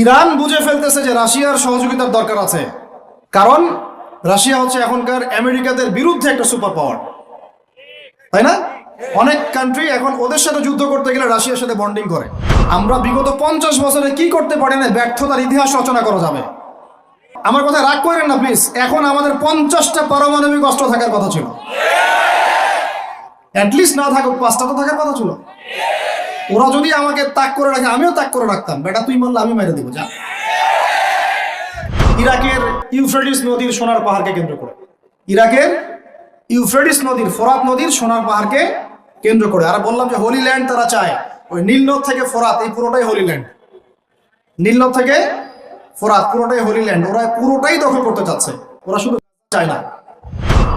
Iran বুঝে ফেলতেছে যে রাশিয়ার সহযোগিতার দরকার আছে। কারণ রাশিয়া হচ্ছে এখনকার আমেরিকাদের বিরুদ্ধে একটা সুপার পাওয়ার তাই না? অনেক কান্ট্রি এখন ওদের সাথে যুদ্ধ করতে গেলে রাশিয়ার সাথে বন্ডিং করে। আমরা বিগত পঞ্চাশ বছরে কি করতে পারি না, ব্যর্থতার ইতিহাস রচনা করা যাবে। আমার কথা রাগ করেন না প্লিজ এখন আমাদের পঞ্চাশটা পারমাণবিক অস্ত্র থাকার কথা ছিল। অ্যাটলিস্ট না থাকুক, পাঁচটা তো থাকার কথা ছিল। ওরা যদি আমাকে তাক করে রাখে, আমিও তাক করে রাখতাম। বেটা, তুই মারলে আমি মেরে দেবো, যা। ইরাকের ইউফ্রেটিস নদীর সোনার পাহাড়কে কেন্দ্র করে। ইরাকের ইউফ্রেটিস নদীর, ফোরাত নদীর সোনার পাহাড়কে কেন্দ্র করে। আর বললাম যে হোলি ল্যান্ড তারা চায়। ওই নীলনদ থেকে ফোরাত, এই পুরোটাই হোলি ল্যান্ড নীলনদ থেকে ফোরাত, পুরোটাই হোলি ল্যান্ড ওরা পুরোটাই দখল করতে চাচ্ছে। ওরা শুধু চায় না।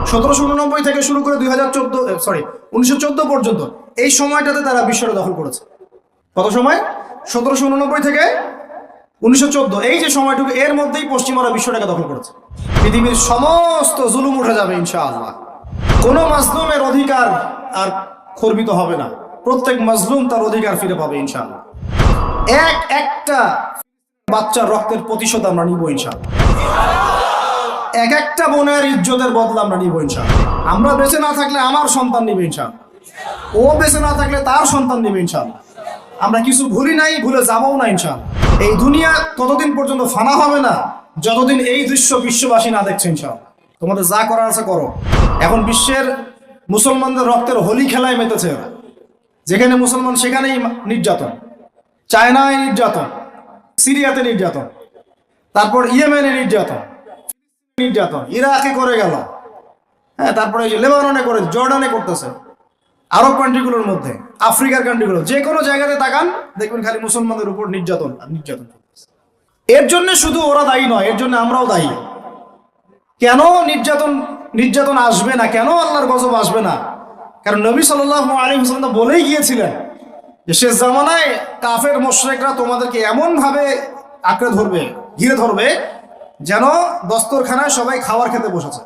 সতেরোশো উননব্বই থেকে শুরু করে দুই হাজার চোদ্দ সরি উনিশশো চোদ্দ পর্যন্ত এই সময়টাতে তারা বিশ্বটা দখল করেছে। কত সময়? সতেরোশো উননব্বই থেকে উনিশশো চোদ্দ। এই যে সময়টুকু, এর মধ্যেই পশ্চিমারা বিশ্বটাকে দখল করেছে। পৃথিবীর সমস্ত জুলুম উঠে যাবে, ইনশাআল্লাহ। কোনো অধিকার আর খর্বিত হবে না। প্রত্যেক মাজলুম তার অধিকার ফিরে পাবে, ইনশাআল্লাহ। এক একটা বাচ্চার রক্তের প্রতিশোধ আমরা নিব, ইনশাআল্লাহ। এক একটা বোনের ইজ্জতের বদলা আমরা নিব ইনশাআল্লাহ। আমরা বেঁচে না থাকলে আমার সন্তান নিবে ইনশাআল্লাহ। ও বেঁচে না থাকলে তার সন্তান নিবে ইনশাআল্লাহ। আমরা কিছু ভুলি নাই, ভুলে যাবও না ইনশাআল্লাহ। এই দুনিয়া ততদিন পর্যন্ত ফানা হবে না, যতদিন এই দৃশ্য বিশ্ববাসী না দেখছে ইনশাআল্লাহ। তোমাদের যা করার আছে করো। এখন বিশ্বের মুসলমানদের রক্তের হোলি খেলায় মেতেছে যেখানে মুসলমান সেখানেই নির্যাতন। চায়নায় নির্যাতন। সিরিয়াতে নির্যাতন। তারপর ইয়েমেনে নির্যাতন। নির্যাতন, ইরাকে করে গেল। হ্যাঁ তারপরে এই যে লেবাননে করে, জর্ডানে করতেছে। আরব কান্ট্রিগুলোর মধ্যে, আফ্রিকার কান্ট্রিগুলো যে কোনো জায়গাতে তাকান, দেখবেন খালি মুসলমানদের উপর নির্যাতন নির্যাতন এর জন্য শুধু ওরা দায়ী নয়, এর জন্য আমরাও দায়ী। কেন নির্যাতন নির্যাতন আসবে না? কেন আল্লাহর গজব আসবে না? কারণ নবী সাল্লাহ আলী হোসেন তো বলেই গিয়েছিলেন যে শেষ জামানায় কাফের, মোশরেকরা তোমাদেরকে এমনভাবে আঁকড়ে ধরবে, ঘিরে ধরবে যেন দস্তরখানায় সবাই খাবার খেতে বসেছে।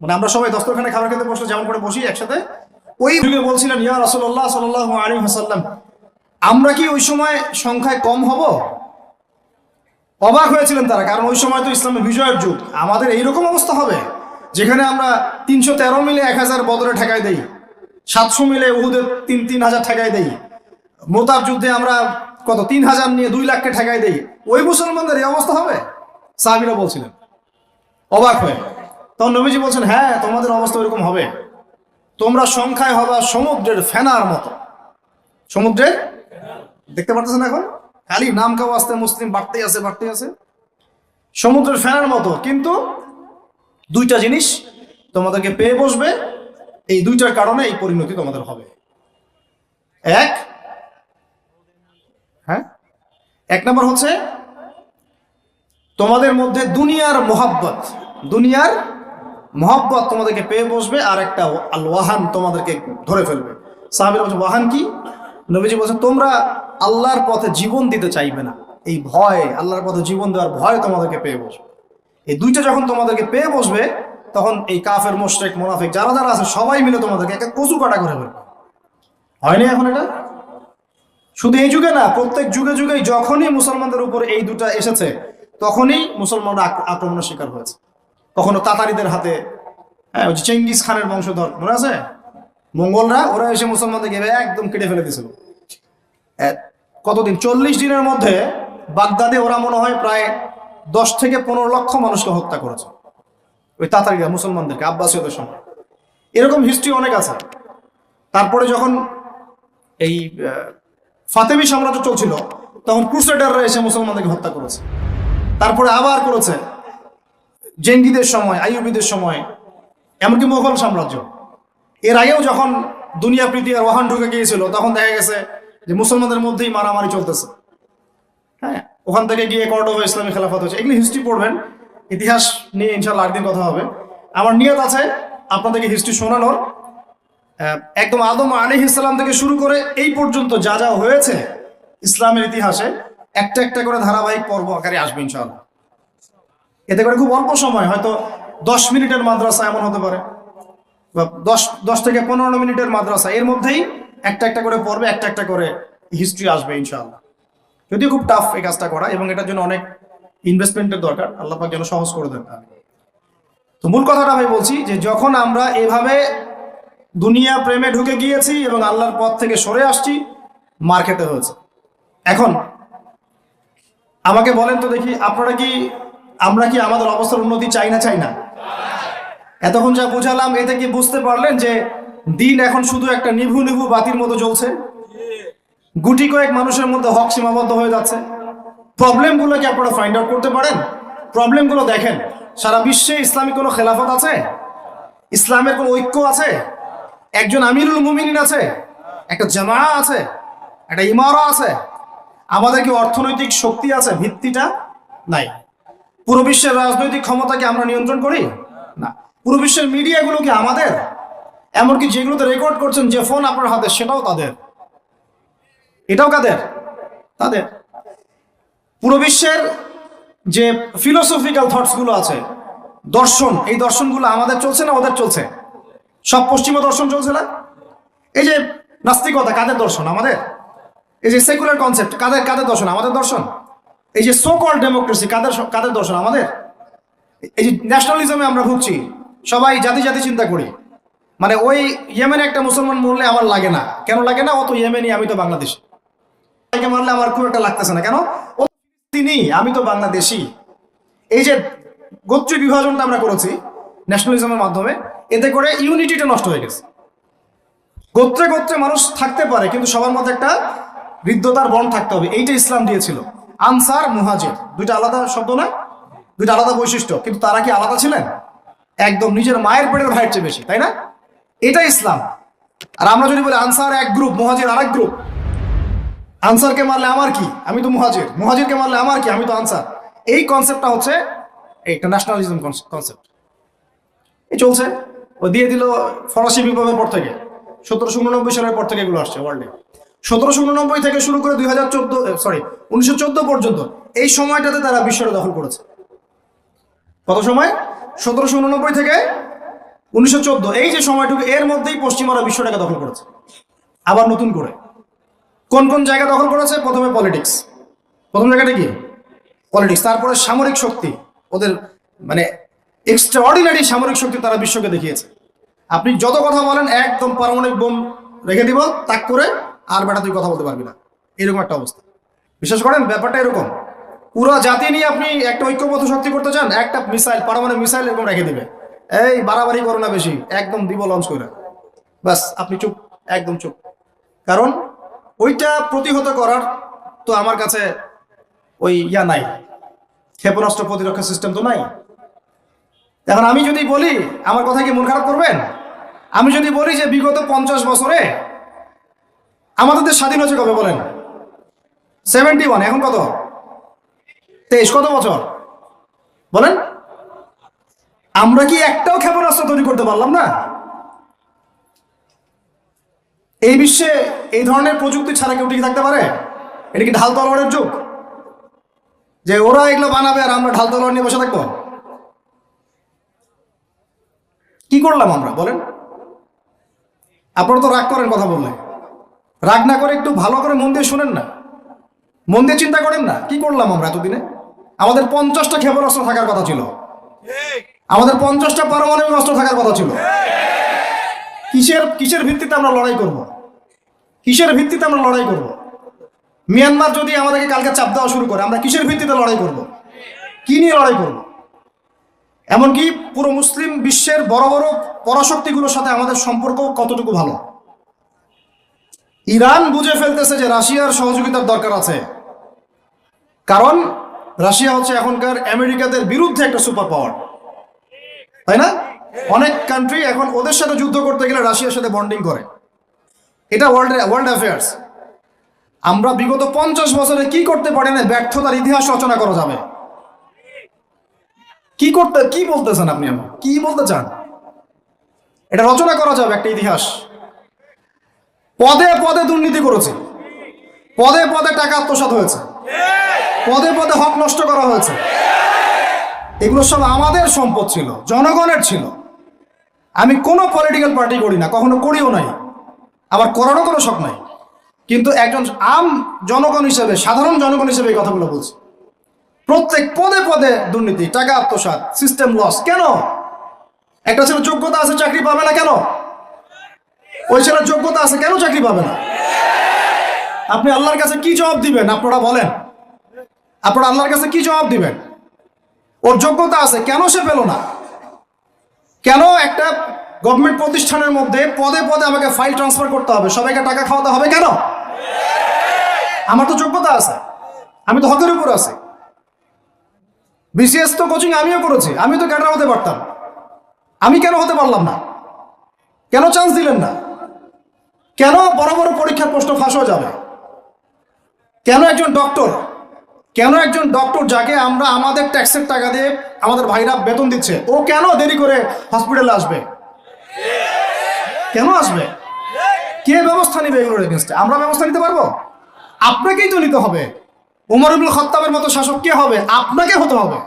মানে আমরা সবাই দস্তরখানায় খাবার খেতে বসলে যেমন করে বসি একসাথে, ওই যুগে বলছিলেন, ইয়া রসল্লাহ সাল আলী হাসাল্লাম আমরা কি ওই সময় সংখ্যায় কম হব? অবাক হয়েছিলেন তারা, কারণ ওই সময় তো ইসলামের বিজয়ের যুগ। আমাদের এইরকম অবস্থা হবে, যেখানে আমরা তিনশো তেরো মিলে এক হাজার বদরে ঠেকাই দেই, সাতশো মিলে উহুদে তিন তিন হাজার ঠেকাই দেই মোতাব যুদ্ধে আমরা কত, তিন হাজার নিয়ে দুই লাখকে ঠেকাই দেই। ওই মুসলমানদের এই অবস্থা হবে? সাহাবিরা বলছিলেন, অবাক হয়ে। তখন নবীজি বলছেন হ্যাঁ তোমাদের অবস্থা ওইরকম হবে। তোমরা সংখ্যায় হবা সমুদ্রের ফেনার মতো। সমুদ্রের দেখতে পারতেছেন এখন? খালি নাম কাউ আসতে, মুসলিম বাড়তেই আছে বাড়তেই আছে। সমুদ্রের ফেনার মতো, কিন্তু দুইটা জিনিস তোমাদেরকে পেয়ে বসবে। এই দুইটার কারণে এই পরিণতি তোমাদের হবে। এক হ্যাঁ? এক নম্বর হচ্ছে তোমাদের মধ্যে দুনিয়ার মোহাব্বত দুনিয়ার মোহাব্বত তোমাদেরকে পেয়ে বসবে, আর একটা আল ওয়াহান তোমাদেরকে ধরে ফেলবে। সাহাবির বলছে, ওয়াহান কি? নবীজি বলছেন তোমরা আল্লাহর পথে জীবন দিতে চাইবে না। এই ভয়, আল্লাহর পথে জীবন দেওয়ার ভয় তোমাদেরকে পেয়ে বসবে। এই দুইটা যখন তোমাদেরকে পেয়ে বসবে, তখন এই কাফের, মোশরেক, মোনাফিক যারা যারা আছে, সবাই মিলে তোমাদেরকে একটা কচু কাটা করে ফেলবে। হয়নি এখন এটা? শুধু এই যুগে না, প্রত্যেক যুগে যুগে যখনই মুসলমানদের উপর এই দুটা এসেছে তখনই মুসলমানরা আক- আক্রমণের শিকার হয়েছে। কখনো তাতারিদের হাতে হ্যাঁ ওই চেঙ্গিস খানের বংশধর, মনে আছে? মঙ্গলরা, ওরা এসে মুসলমানদেরকে একদম কেটে ফেলে দিয়েছিল। কতদিন? চল্লিশ দিনের মধ্যে বাগদাদে ওরা মনে হয় প্রায় দশ থেকে পনেরো লক্ষ মানুষকে হত্যা করেছে। ওই তাতারিরা, মুসলমানদেরকে, আব্বাসীয়দের সময় এরকম হিস্ট্রি অনেক আছে। তারপরে যখন এই ফাতেমি সাম্রাজ্য চলছিল, তখন ক্রুসেডাররা এসে মুসলমানদেরকে হত্যা করেছে। তারপরে আবার করেছে। জেঙ্গিদের সময়, আইয়ুবিদের সময়, এমনকি মোগল সাম্রাজ্য। এর আগেও যখন দুনিয়া প্রীতি আর ওয়াহান ঢুকে গিয়েছিল, তখন দেখা গেছে যে মুসলমানদের মধ্যেই মারামারি চলতেছে। হ্যাঁ ওখান থেকে গিয়ে কর্ডোভা ইসলামী খেলাফত হচ্ছে এগুলি হিস্ট্রি পড়বেন, ইতিহাস নিয়ে ইনশাল্লাহ আরেকদিন কথা হবে। আমার নিয়ত আছে আপনাদেরকে হিস্ট্রি শোনানোর। একদম আদম আলী ইসলাম থেকে শুরু করে এই পর্যন্ত যা যা হয়েছে ইসলামের ইতিহাসে একটা একটা করে ধারাবাহিক পর্ব আকারে আসবে ইনশাআল্লাহ। এতে করে খুব অল্প সময়, হয়তো দশ মিনিটের মাদ্রাসা এমন হতে পারে। বা দশ দশ থেকে পনেরো মিনিটের মাদ্রাসা, এর মধ্যেই একটা একটা করে পর্বে একটা একটা করে হিস্ট্রি আসবে ইনশাআল্লাহ। যদিও খুব টাফ এই কাজটা করা, এবং এটার জন্য অনেক ইনভেস্টমেন্টের দরকার। আল্লাহ পাক যেন সহজ করে দেন তো মূল কথাটা আমি বলছি যে, যখন আমরা এভাবে দুনিয়া প্রেমে ঢুকে গিয়েছি এবং আল্লাহর পথ থেকে সরে আসছি, মার খেতে হয়েছে। এখন আমাকে বলেন তো দেখি, আপনারা কি, আমরা কি আমাদের অবস্থার উন্নতি চাই না চাই না? এতক্ষণ যা বুঝালাম, এতে কি বুঝতে পারলেন যে দিন এখন শুধু একটা নিভু নিভু বাতির মতো জ্বলছে? গুটি কয়েক মানুষের মধ্যে হক সীমাবদ্ধ হয়ে যাচ্ছে। প্রবলেমগুলো কি আপনারা ফাইন্ড আউট করতে পারেন? প্রবলেমগুলো দেখেন, সারা বিশ্বে ইসলামিক কোনো খেলাফত আছে? ইসলামের কোনো ঐক্য আছে? একজন আমিরুল মুমিনিন আছে, একটা জামা আছে, একটা ইমারা আছে আমাদের কি অর্থনৈতিক শক্তি আছে? ভিত্তিটা নাই। পুরো বিশ্বের রাজনৈতিক ক্ষমতাকে আমরা নিয়ন্ত্রণ করি? না। পুরো বিশ্বের মিডিয়াগুলো কি আমাদের? এমনকি যেগুলোতে রেকর্ড করছেন যে ফোন আপনার হাতে, সেটাও তাদের। এটাও কাদের? তাদের। পুরো বিশ্বের যে ফিলোসফিক্যাল থটসগুলো আছে, দর্শন, এই দর্শনগুলো আমাদের চলছে না ওদের চলছে? সব পশ্চিমা দর্শন চলছে না? এই যে নাস্তিকতা, কাদের দর্শন? আমাদের? এই যে সেকুলার কনসেপ্ট কাদের কাদের দর্শন? আমাদের দর্শন? এই যে সো কল ডেমোক্রেসি কাদের কাদের দর্শন? আমাদের? এই যে ন্যাশনালিজমে আমরা ভুগছি। সবাই জাতি জাতি চিন্তা করি। মানে ওই ইয়েমেনে একটা মুসলমান মরলে আমার লাগে না। কেন লাগে না? ও তো ইয়েমেনি আমি তো বাংলাদেশ তাকে মারলে আমার খুব একটা লাগতেছে না। কেন? ও তিনি আমি তো বাংলাদেশি এই যে গোত্রীয় বিভাজনটা আমরা করেছি ন্যাশনালিজমের মাধ্যমে, এতে করে ইউনিটিটা নষ্ট হয়ে গেছে। গোত্রে গোত্রে মানুষ থাকতে পারে, কিন্তু সবার মধ্যে একটা হৃদ্যতার বন থাকতে হবে, এইটা ইসলাম দিয়েছিল। আনসার, মুহাজির। দুইটা আলাদা শব্দ না? দুইটা আলাদা বৈশিষ্ট্য। কিন্তু তারা কি আলাদা ছিলেন? একদম নিজের মায়ের পেটের ভাইয়ের চেয়ে বেশি, তাই না? এটা ইসলাম। আর আমরা যদি বলি আনসার এক গ্রুপ, মুহাজির আরেক গ্রুপ, আনসারকে মারলে আমার কি? আমি তো মুহাজির। মুহাজিরকে মারলে আমার কি? আমি তো আনসার। এই কনসেপ্টটা হচ্ছে একটা ন্যাশনালিজম কনসেপ্ট এই চলছে। ও দিয়ে দিল ফরাসি বিপ্লবের পর থেকে। সতেরোশো উননব্বই সালের পর থেকে এগুলো আসছে ওয়ার্ল্ডে সতেরোশো উননব্বই থেকে শুরু করে দুই হাজার চোদ্দ সরি উনিশশো চোদ্দ পর্যন্ত এই সময়টাতে তারা বিশ্বটা দখল করেছে। কত সময়? সতেরোশো উননব্বই থেকে উনিশশো চোদ্দ। এই যে সময়টুকু, এর মধ্যেই পশ্চিমারা বিশ্বটাকে দখল করেছে। আবার নতুন করে। কোন কোন জায়গা দখল করেছে? প্রথমে পলিটিক্স প্রথম জায়গাটা কি? পলিটিক্স তারপরে সামরিক শক্তি। ওদের মানে এক্সট্রাঅর্ডিনারি সামরিক শক্তি তারা বিশ্বকে দেখিয়েছে। আপনি যত কথা বলেন, একদম পারমাণবিক বোম রেখে দিব, তাক করে আর বেটা তুই কথা বলতে পারবি না। এরকম একটা অবস্থা। বিশ্বাস করেন? ব্যাপারটা এরকম। পুরো জাতি নিয়ে আপনি একটা ঐক্যবদ্ধ শক্তি করতে চান, একটা মিসাইল, পারমাণবিক মিসাইল এরকম রেখে দিবে। এই বাড়াবাড়ি করো না বেশি, একদম দিব লঞ্চ করে বাস আপনি চুপ, একদম চুপ। কারণ ওইটা প্রতিহত করার তো আমার কাছে ওই ইয়া নাই। ক্ষেপণাস্ত্র প্রতিরক্ষা সিস্টেম তো নাই। এখন আমি যদি বলি, আমার কথা কি মন খারাপ করবেন? আমি যদি বলি যে বিগত পঞ্চাশ বছরে আমাদের দেশ স্বাধীন হয়েছে কবে বলেন? সেভেন্টি ওয়ান এখন কত? তেইশ, কত বছর? বলেন। আমরা কি একটাও ক্ষেপণাস্ত্র তৈরি করতে পারলাম না? এই বিশ্বে এই ধরনের প্রযুক্তি ছাড়া কেউ টিকে থাকতে পারে? এটা কি ঢাল তলোয়ারের যুগ? যে ওরা এগুলো বানাবে আর আমরা ঢাল তলোয়ার নিয়ে বসে থাকব? কি করলাম আমরা? বলেন। আপনারা তো রাগ করেন কথা বললে। রাগ না করে একটু ভালো করে মন দিয়ে শুনেন না। মন দিয়ে চিন্তা করেন না, কি করলাম আমরা এতদিনে? আমাদের পঞ্চাশটা ক্ষেপণাস্ত্র থাকার কথা ছিল। আমাদের পঞ্চাশটা পারমাণবিক অস্ত্র থাকার কথা ছিল। কিসের কিসের ভিত্তিতে আমরা লড়াই করব? কিসের ভিত্তিতে আমরা লড়াই করব? মিয়ানমার যদি আমাদেরকে কালকে চাপ দেওয়া শুরু করে, আমরা কিসের ভিত্তিতে লড়াই করব? কি নিয়ে লড়াই করব? এমনকি পুরো মুসলিম বিশ্বের বড় বড় পরাশক্তিগুলোর সাথে আমাদের সম্পর্ক কতটুকু ভালো? ইরান বুঝে ফেলতেছে যে রাশিয়ার সহযোগিতার দরকার আছে। কারণ রাশিয়া হচ্ছে এখনকার আমেরিকাদের বিরুদ্ধে একটা সুপার পাওয়ার। তাই না? অনেক কান্ট্রি এখন ওদের সাথে যুদ্ধ করতে গেলে রাশিয়ার সাথে বন্ডিং করে। এটা ওয়ার্ল্ড ওয়ার্ল্ড অ্যাফেয়ার্স আমরা বিগত পঞ্চাশ বছরে কি করতে পারি না ব্যর্থতার ইতিহাস রচনা করা যাবে। কি করতে, কি বলতেছেন আপনি আমার? কি বলতে চান? এটা রচনা করা যাবে একটা ইতিহাস। পদে পদে দুর্নীতি করেছে। পদে পদে টাকা আত্মসাৎ হয়েছে। পদে পদে হক নষ্ট করা হয়েছে। এগুলো সব আমাদের সম্পদ ছিল, জনগণের ছিল। আমি কোনো পলিটিক্যাল পার্টি করি না, কখনো করিও নাই। আমার করারও কোনো শখ নাই। কিন্তু একজন আম জনগণ হিসেবে, সাধারণ জনগণ হিসেবে এই কথাগুলো বলছি। প্রত্যেক পদে পদে দুর্নীতি, টাকা আত্মসাৎ সিস্টেম লস কেন? একটা ছেলে যোগ্যতা আছে, চাকরি পাবে না কেন? ওই ছেলের যোগ্যতা আছে, কেন চাকরি পাবে না? আপনি আল্লাহর কাছে কি জবাব দিবেন? আপনারা বলেন। আপনারা আল্লাহর কাছে কি জবাব দিবেন? ওর যোগ্যতা আছে, কেন সে পেল না? কেন একটা গভর্নমেন্ট প্রতিষ্ঠানের মধ্যে পদে পদে আমাকে ফাইল ট্রান্সফার করতে হবে? সবাইকে টাকা খাওয়াতে হবে কেন? আমার তো যোগ্যতা আছে। আমি তো হকের উপর আছি। বিসিএস তো কোচিং আমিও করেছি। আমি তো ক্যাডার হতে পারতাম। আমি কেন হতে পারলাম না? কেন চান্স দিলেন না? কেন বড় বড় পরীক্ষার প্রশ্ন ফাঁস হয়ে যাবে? কেন একজন ডক্টর কেন একজন ডক্টর যাকে আমরা আমাদের ট্যাক্সের টাকা দিয়ে আমাদের ভাইরা বেতন দিচ্ছে? ও কেন দেরি করে হসপিটালে আসবে? কেন আসবে? কে ব্যবস্থা নিবে এগুলোর এগেনস্টে আমরা ব্যবস্থা নিতে পারব? আপনাকেই তো নিতে হবে। উমর ইবুল খত্তাবের মতো শাসক কে হবে? আপনাকে হতে হবে।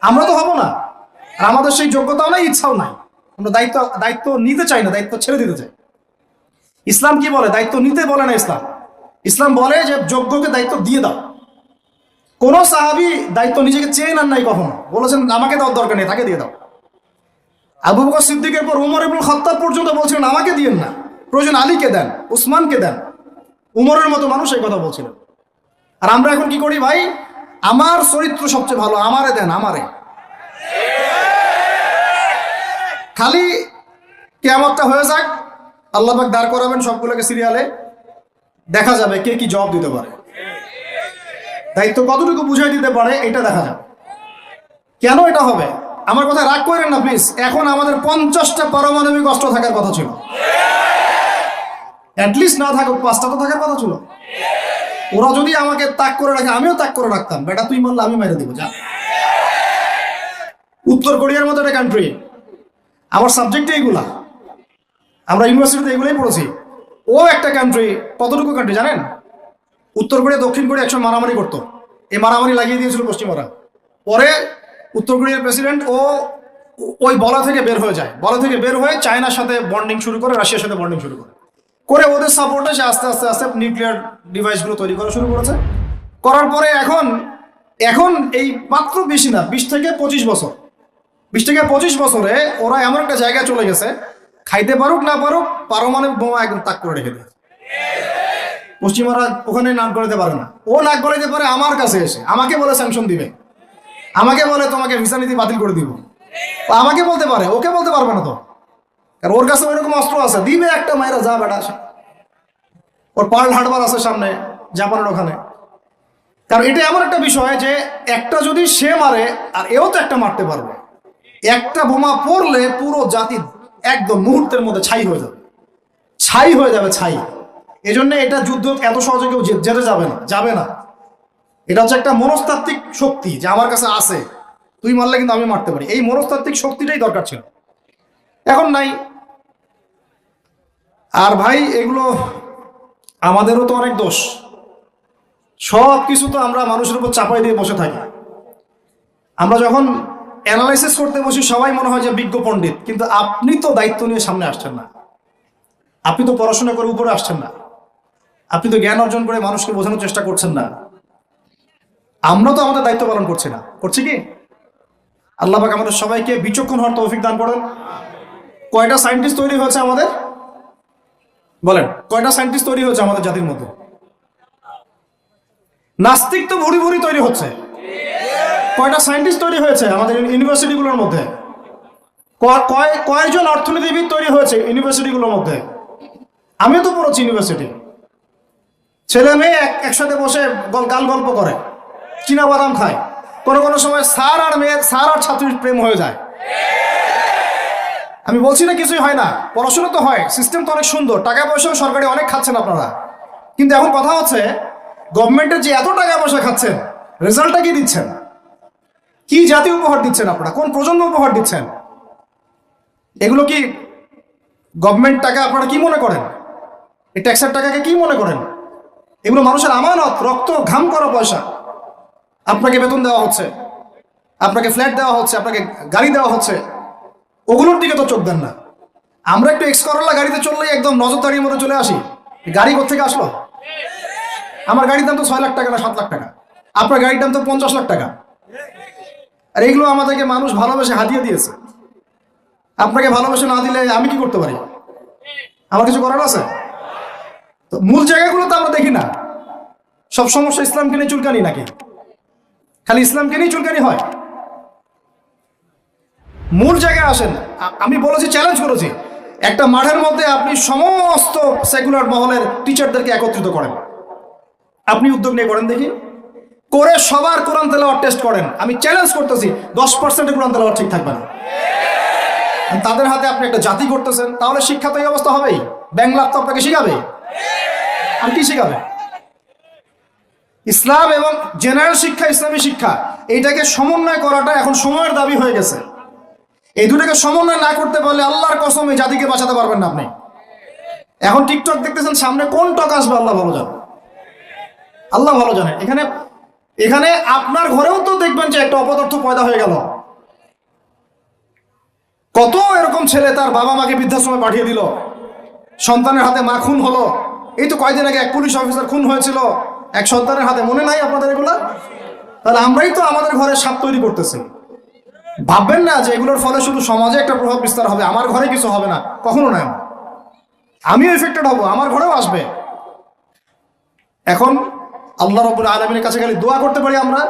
আমরা তো হব না। আর আমাদের সেই যোগ্যতাও নাই, ইচ্ছাও নাই। আমরা দায়িত্ব দায়িত্ব নিতে চাই না, দায়িত্ব ছেড়ে দিতে চাই। ইসলাম কি বলে? দায়িত্ব নিতে বলে না ইসলাম। ইসলাম বলে যে যোগ্যকে দায়িত্ব দিয়ে দাও। কোন সাহাবি দায়িত্ব নিজেকে চেয়ে নেন নাই কখনো। বলেছেন, আমাকে দেওয়ার দরকার নেই, তাকে দিয়ে দাও। আবু বকর সিদ্দিকের পর উমর ইবুল খত্তাব পর্যন্ত বলছিলেন, আমাকে দিয়েন না। প্রয়োজন আলীকে দেন, উসমানকে দেন। উমরের মতো মানুষ এই কথা বলছিলেন। আর আমরা এখন কি করি ভাই? আমার চরিত্র সবচেয়ে ভালো, আমারে দেন, আমারে। খালি কেমতটা হয়ে যাক আল্লাহ পাক দাঁড় করাবেন সবগুলোকে সিরিয়ালে দেখা যাবে কে কি জবাব দিতে পারে। দায়িত্ব কতটুকু বুঝাই দিতে পারে এটা দেখা যাবে। কেন এটা হবে? আমার কথা রাগ করেন না প্লিজ এখন আমাদের পঞ্চাশটা পারমাণবিক অস্ত্র থাকার কথা ছিল। অ্যাটলিস্ট না থাকুক, পাঁচটা তো থাকার কথা ছিল। ওরা যদি আমাকে তাক করে রাখে, আমিও তাক করে রাখতাম। বেটা, তুই মারলে আমি মেরে দিব, যা। উত্তর কোরিয়ার মতো একটা কান্ট্রি আমার সাবজেক্টে এইগুলা আমরা ইউনিভার্সিটিতে এগুলোই পড়েছি। ও একটা কান্ট্রি কতটুকু কান্ট্রি জানেন? উত্তর কোরিয়া, দক্ষিণ কোরিয়া একসময় মারামারি করতো। এই মারামারি লাগিয়ে দিয়েছিল পশ্চিমারা। পরে উত্তর কোরিয়ার প্রেসিডেন্ট ও ওই বলা থেকে বের হয়ে যায়। বলা থেকে বের হয়ে চায়নার সাথে বন্ডিং শুরু করে, রাশিয়ার সাথে বন্ডিং শুরু করে। করে ওদের সাপোর্টে সে আস্তে আস্তে আস্তে নিউক্লিয়ার ডিভাইসগুলো তৈরি করা শুরু করেছে। করার পরে এখন এখন এই মাত্র বেশি না, বিশ থেকে পঁচিশ বছর। বিশ থেকে পঁচিশ বছরে ওরা এমন একটা জায়গায় চলে গেছে খাইতে পারুক, না পারুক, পারমাণবিক বোমা একদম তাক করে রেখে দিয়েছে পশ্চিমারা ওখানে নাক গলাতে পারে না। ও নাক গলাতে পারে, আমার কাছে এসে। আমাকে বলে স্যাংশন দিবে। আমাকে বলে তোমাকে ভিসা নীতি বাতিল করে দিব। আমাকে বলতে পারে, ওকে বলতে পারবে না তো। কারণ ওর কাছে ওইরকম অস্ত্র আছে। দিবে একটা মায়েরা যা বেটা আসে ওর পার্ল হারবার আছে সামনে, জাপানের ওখানে। কারণ এটা এমন একটা বিষয় যে একটা যদি সে মারে, আর এও তো একটা মারতে পারবে। একটা বোমা পড়লে পুরো জাতি একদম মুহূর্তের মধ্যে ছাই হয়ে যাবে। ছাই হয়ে যাবে, ছাই। এজন্য এটা যুদ্ধ এত সহজে কেউ জে- যেতে যাবে না যাবে না। এটা হচ্ছে একটা মনস্তাত্ত্বিক শক্তি যে আমার কাছে আছে। তুই মারলে কিন্তু আমি মারতে পারি। এই মনস্তাত্ত্বিক শক্তিটাই দরকার ছিল। এখন নাই। আর ভাই, এগুলো আমাদেরও তো অনেক দোষ। সব কিছু তো আমরা মানুষের উপর চাপাই দিয়ে বসে থাকি। আমরা যখন অ্যানালাইসিস করতে বসি সবাই মনে হয় যে বিজ্ঞ পণ্ডিত, কিন্তু আপনি তো দায়িত্ব নিয়ে সামনে আসছেন না। আপনি তো পড়াশোনা করে উপরে আসছেন না। আপনি তো জ্ঞান অর্জন করে মানুষকে বোঝানোর চেষ্টা করছেন না। আমরা তো আমাদের দায়িত্ব পালন করছি না। করছি কি? আল্লাহ পাক আমাদের সবাইকে বিচক্ষণ হওয়ার তৌফিক দান করেন। কয়টা সায়েন্টিস্ট তৈরি হয়েছে আমাদের? বলেন, কয়টা সায়েন্টিস্ট তৈরি হয়েছে আমাদের জাতির মধ্যে? নাস্তিক তো ভুরি ভুরি তৈরি হচ্ছে। কয়টা সায়েন্টিস্ট তৈরি হয়েছে আমাদের ইউনিভার্সিটিগুলোর মধ্যে? কয় কয়জন অর্থনীতিবিদ তৈরি হয়েছে ইউনিভার্সিটিগুলোর মধ্যে? আমিও তো পড়েছি ইউনিভার্সিটি। ছেলে মেয়ে একসাথে বসে গল- গাল গল্প করে, চীনা বাদাম খায়। কোনো কোনো সময় স্যার আর মেয়ে, স্যার আর ছাত্রীর প্রেম হয়ে যায়। আমি বলছি না কিছুই হয় না, পড়াশোনা তো হয় সিস্টেম তো অনেক সুন্দর, টাকা পয়সাও সরকারি অনেক খাচ্ছেন আপনারা। কিন্তু এখন কথা হচ্ছে গভর্নমেন্টের যে এত টাকা পয়সা খাচ্ছেন রেজাল্টটা কি দিচ্ছেন? কি জাতি উপহার দিচ্ছেন আপনারা? কোন প্রজন্ম উপহার দিচ্ছেন? এগুলো কি গভর্নমেন্ট টাকা আপনারা কি মনে করেন? এই ট্যাক্সের টাকাকে কি মনে করেন? এগুলো মানুষের আমানত, রক্ত, ঘাম করা পয়সা। আপনাকে বেতন দেওয়া হচ্ছে, আপনাকে ফ্ল্যাট দেওয়া হচ্ছে, আপনাকে গাড়ি দেওয়া হচ্ছে। ওগুলোর দিকে তো চোখ দেন না। আমরা একটু এক্স করলা গাড়িতে চললেই একদম নজরদারির মতো চলে আসি। গাড়ি কোথেকে আসলো? আমার গাড়ির দাম তো ছয় লাখ টাকা না, সাত লাখ টাকা। আপনার গাড়ির দাম তো পঞ্চাশ লাখ টাকা। আর এগুলো আমাদেরকে মানুষ ভালোবেসে হাতিয়ে দিয়েছে। আপনাকে ভালোবেসে না দিলে আমি কি করতে পারি? আমার কিছু করার আছে? তো মূল জায়গাগুলো তো আমরা দেখি না। সব সমস্যা ইসলামকে নিয়ে চুলকানি নাকি? খালি ইসলামকে নিয়ে চুলকানি হয়? মূল জায়গায় আসেন। আমি বলেছি চ্যালেঞ্জ করেছি। একটা মাঠের মধ্যে আপনি সমস্ত সেকুলার মহলের টিচারদেরকে একত্রিত করেন। আপনি উদ্যোগ নিয়ে করেন দেখি। করে সবার কোরআন তেলাওয়ার টেস্ট করেন। আমি চ্যালেঞ্জ করতেছি, দশ পার্সেন্টের কোরআন তেলাওয়ার ঠিক থাকবে না। তাদের হাতে আপনি একটা জাতি করতেছেন তাহলে শিক্ষা তো এই অবস্থা হবেই। ব্যাংলা তো আপনাকে শিখাবে। আর কি শিখাবে? ইসলাম এবং জেনারেল শিক্ষা, ইসলামী শিক্ষা, এইটাকে সমন্বয় করাটা এখন সময়ের দাবি হয়ে গেছে। এই দুটাকে সমন্বয় না করতে পারলে আল্লাহর কসম এই জাতিকে বাঁচাতে পারবেন না আপনি। এখন টিকটক দেখতেছেন, সামনে কোন টক আসবে, আল্লাহ ভালো জানে। আল্লাহ ভালো জানে। এখানে এখানে আপনার ঘরেও তো দেখবেন যে একটা অপদার্থ পয়দা হয়ে গেল। কত এরকম ছেলে তার বাবা মাকে বৃদ্ধাশ্রমে পাঠিয়ে দিল। সন্তানের হাতে মা খুন হলো। এই তো কয়দিন আগে এক পুলিশ অফিসার খুন হয়েছিল। এক সন্তানের হাতে মনে নাই আপনাদের এগুলা? তাহলে আমরাই তো আমাদের ঘরে সাপ তৈরি করতেছি। ভাববেন না যে এগুলোর ফলে শুধু সমাজে একটা প্রভাব বিস্তার হবে, আমার ঘরে কিছু হবে না। কখনো নয় আমিও এফেক্টেড হব, আমার ঘরেও আসবে। এখন আল্লাহ রবুল আলমিনের কাছে খালি দোয়া করতে পারি আমরা।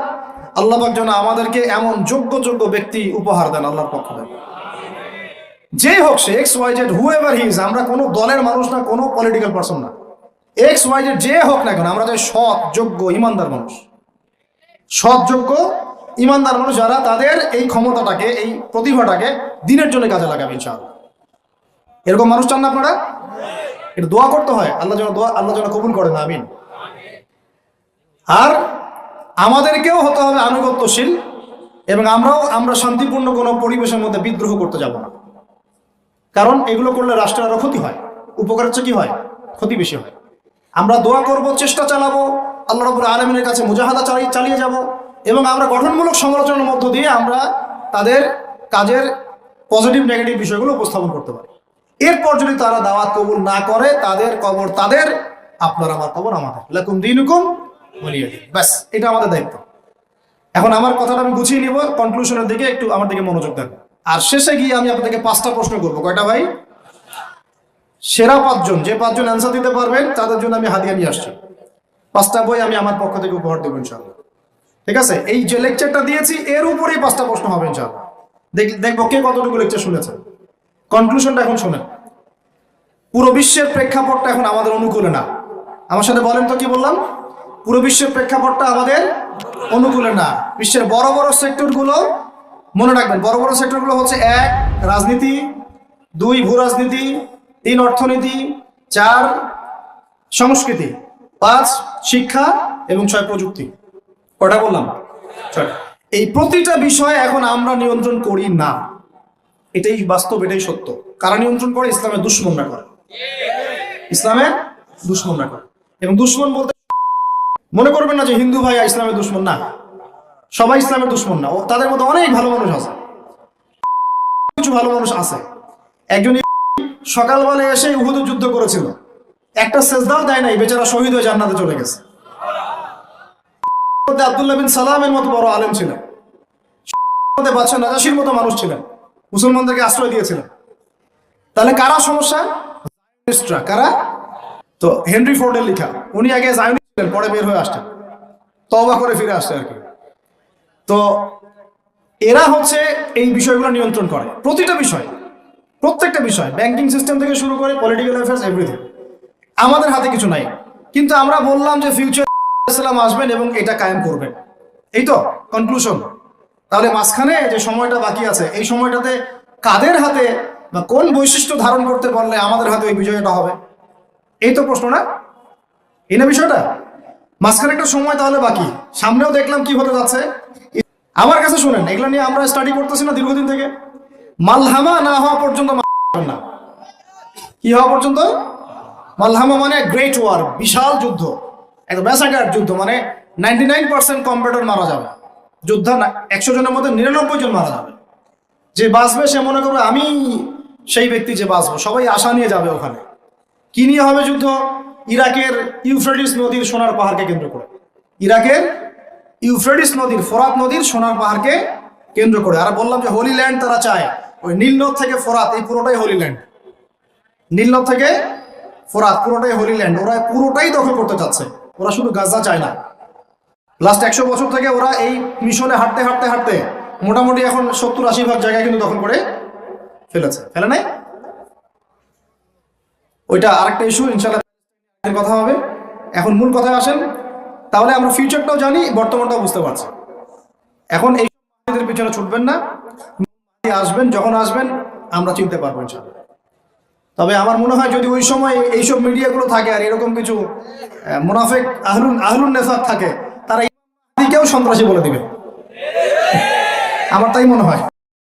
আল্লাহ পাক যেন আমাদেরকে এমন যোগ্য যোগ্য ব্যক্তি উপহার দেন আল্লাহর পক্ষ থেকে। যে হোক সে X Y Z whoever his আমরা কোনো দলের মানুষ না, কোনো পলিটিক্যাল পার্সন না। এক্স ওয়াই জেড যে হোক না কেন, আমরা চাই সৎ, যোগ্য, ইমানদার মানুষ। সৎ, যোগ্য, ইমানদার মানুষ যারা তাদের এই ক্ষমতাটাকে, এই প্রতিভাটাকে দিনের জন্য কাজে লাগাবে ইনশাআল্লাহ। এরকম মানুষ চান না আপনারা? এটা দোয়া করতে হয়। আল্লাহ যেন দোয়া আল্লাহ যেন কবুল করেন, আমিন। আর আমাদেরকেও হতে হবে আনুগত্যশীল এবং আমরাও, আমরা শান্তিপূর্ণ কোনো পরিবেশের মধ্যে বিদ্রোহ করতে যাব না। কারণ এগুলো করলে রাষ্ট্রের আরও ক্ষতি হয়। উপকারের চেয়ে কি হয়? ক্ষতি বেশি হয়। আমরা দোয়া করব, চেষ্টা চালাবো, আল্লাহ রবুল আলমিনের কাছে মুজাহাদা চালিয়ে চালিয়ে যাব এবং আমরা গঠনমূলক সমালোচনার মধ্য দিয়ে আমরা তাদের কাজের পজিটিভ, নেগেটিভ বিষয়গুলো উপস্থাপন করতে পারি। এরপর যদি তারা দাওয়াত কবুল না করে, তাদের কবর তাদের, আপনার আমার কবর আমাদের। লাকুম দিন হুকুম বলিয়ে দিন ব্যাস, এটা আমাদের দায়িত্ব। এখন আমার কথাটা আমি গুছিয়ে নিব কনক্লুশনের দিকে একটু আমার দিকে মনোযোগ দেন। আর শেষে গিয়ে আমি আপনাদেরকে পাঁচটা প্রশ্ন করব। কয়টা ভাই? সেরা পাঁচজন, যে পাঁচজন অ্যান্সার দিতে পারবেন, তাদের জন্য আমি নিয়ে আসছি। পাঁচটা বই আমি আমার পক্ষ থেকে উপহার দেবো ইনশাআল্লাহ। ঠিক আছে? এই যে লেকচারটা দিয়েছি, এর উপরেই পাঁচটা প্রশ্ন হবে ইনশাআল্লাহ। দেখ- দেখব কে কতটুকু লেকচার শুনেছে কনক্লুশনটা এখন শোনেন। পুরো বিশ্বের প্রেক্ষাপটটা এখন আমাদের অনুকূলে না। আমার সাথে বলেন তো কি বললাম? পুরো বিশ্বের প্রেক্ষাপটটা আমাদের অনুকূলে না। বিশ্বের বড় বড় সেক্টরগুলো মনে রাখবেন, বড় বড় সেক্টরগুলো হচ্ছে এক, রাজনীতি, দুই, ভূ রাজনীতি, তিন, অর্থনীতি, চার, সংস্কৃতি, পাঁচ, শিক্ষা এবং ছয়, প্রযুক্তি। কটা বললাম। এই প্রতিটা বিষয় এখন আমরা নিয়ন্ত্রণ করি না। এটাই বাস্তব, এটাই সত্য। কারা নিয়ন্ত্রণ করে? ইসলামের দুশ্মনরা করে। ইসলামের দুশ্মনরা করে। এবং দুশ্মন বলতে মনে করবেন না যে হিন্দু ভাই ইসলামের দুশ্মন, না। সবাই ইসলামের দুশ্মন না। তাদের মধ্যে অনেক ভালো মানুষ আছে। কিছু ভালো মানুষ আছে। একজন সকালবেলা এসে উহুদ যুদ্ধ করেছিল। একটা সেজদাও দেয় নাই, বেচারা শহীদ হয়ে জান্নাতে চলে গেছে। আব্দুল্লাহ বিন সালামের মতো বড় আলেম ছিলেন। বাদশাহ নাজাসির মতো মানুষ ছিলেন। মুসলমানদেরকে আশ্রয় দিয়েছিলেন। তাহলে কারা সমস্যা? কারা? তো হেনরি ফোর্ডের লেখা। উনি আগে পরে বের হয়ে আসতেন তবা করে ফিরে আসছে আর কি। তো এরা হচ্ছে এই বিষয়গুলো নিয়ন্ত্রণ করে। প্রতিটা বিষয়, প্রত্যেকটা বিষয় ব্যাংকিং সিস্টেম থেকে শুরু করে পলিটিক্যাল অ্যাফেয়ার্স এভরিথিং আমাদের হাতে কিছু নাই। কিন্তু আমরা বললাম যে ফিউচার ইসলাম আসবেন এবং এটা কায়েম করবেন। এই তো কনক্লুশন তাহলে মাঝখানে যে সময়টা বাকি আছে, এই সময়টাতে কাদের হাতে বা কোন বৈশিষ্ট্য ধারণ করতে পারলে আমাদের হাতে ওই বিজয়টা হবে? এই তো প্রশ্ন না? এই না বিষয়টা? মাঝখানে একটা সময় তাহলে বাকি। সামনেও দেখলাম কি হতে যাচ্ছে। আমার কাছে শুনেন, এগুলো নিয়ে আমরা স্টাডি করতেছি না দীর্ঘদিন থেকে। মালহামা না হওয়া পর্যন্ত না। কি হওয়া পর্যন্ত? মালহামা মানে গ্রেট ওয়ার বিশাল যুদ্ধ। একটা ব্যাসাগার যুদ্ধ মানে নাইনটি নাইন পার্সেন্ট কম্পিউটার মারা যাবে। যুদ্ধ একশো জনের মধ্যে নিরানব্বই জন মারা যাবে। যে বাঁচবে সে মনে করবে, আমি সেই ব্যক্তি যে বাঁচবো। সবাই আশা নিয়ে যাবে ওখানে। কি নিয়ে হবে যুদ্ধ? ইরাকের ইউফ্রেডিস নদীর সোনার পাহাড়কে কেন্দ্র করে। ইরাকের ইউফ্রেডিস নদীর, ফোরাত নদীর সোনার পাহাড়কে কেন্দ্র করে। আর বললাম যে হোলি ল্যান্ড তারা চায়। ওই নীলনদ থেকে ফোরাত, এই পুরোটাই হোলি ল্যান্ড নীলনদ থেকে ফোরাত, পুরোটাই হোলি ল্যান্ড ওরা পুরোটাই দখল করতে চাচ্ছে। ওরা শুধু গাজা চায় না। লাস্ট একশো বছর থেকে ওরা এই মিশনে হাঁটতে হাঁটতে হাঁটতে মোটামুটি এখন সত্তর আশি ভাগ জায়গায় কিন্তু দখল করে ফেলেছে। ফেলে নাই? ওইটা আরেকটা ইস্যু ইনশাল্লাহ কথা হবে। এখন মূল কথায় আসেন। তাহলে আমরা ফিউচারটাও জানি, বর্তমানটাও বুঝতে পারছি। এখন এই পিছনে ছুটবেন না। আসবেন, যখন আসবেন, আমরা চিনতে পারব ইনশাল্লাহ তবে আমার মনে হয় যদি ওই সময় এইসব মিডিয়াগুলো থাকে আর এরকম কিছু মুনাফেক আহলুন আহলুন নেফাক থাকে, তারা কেউ সন্ত্রাসী বলে দিবে। আমার তাই মনে হয়।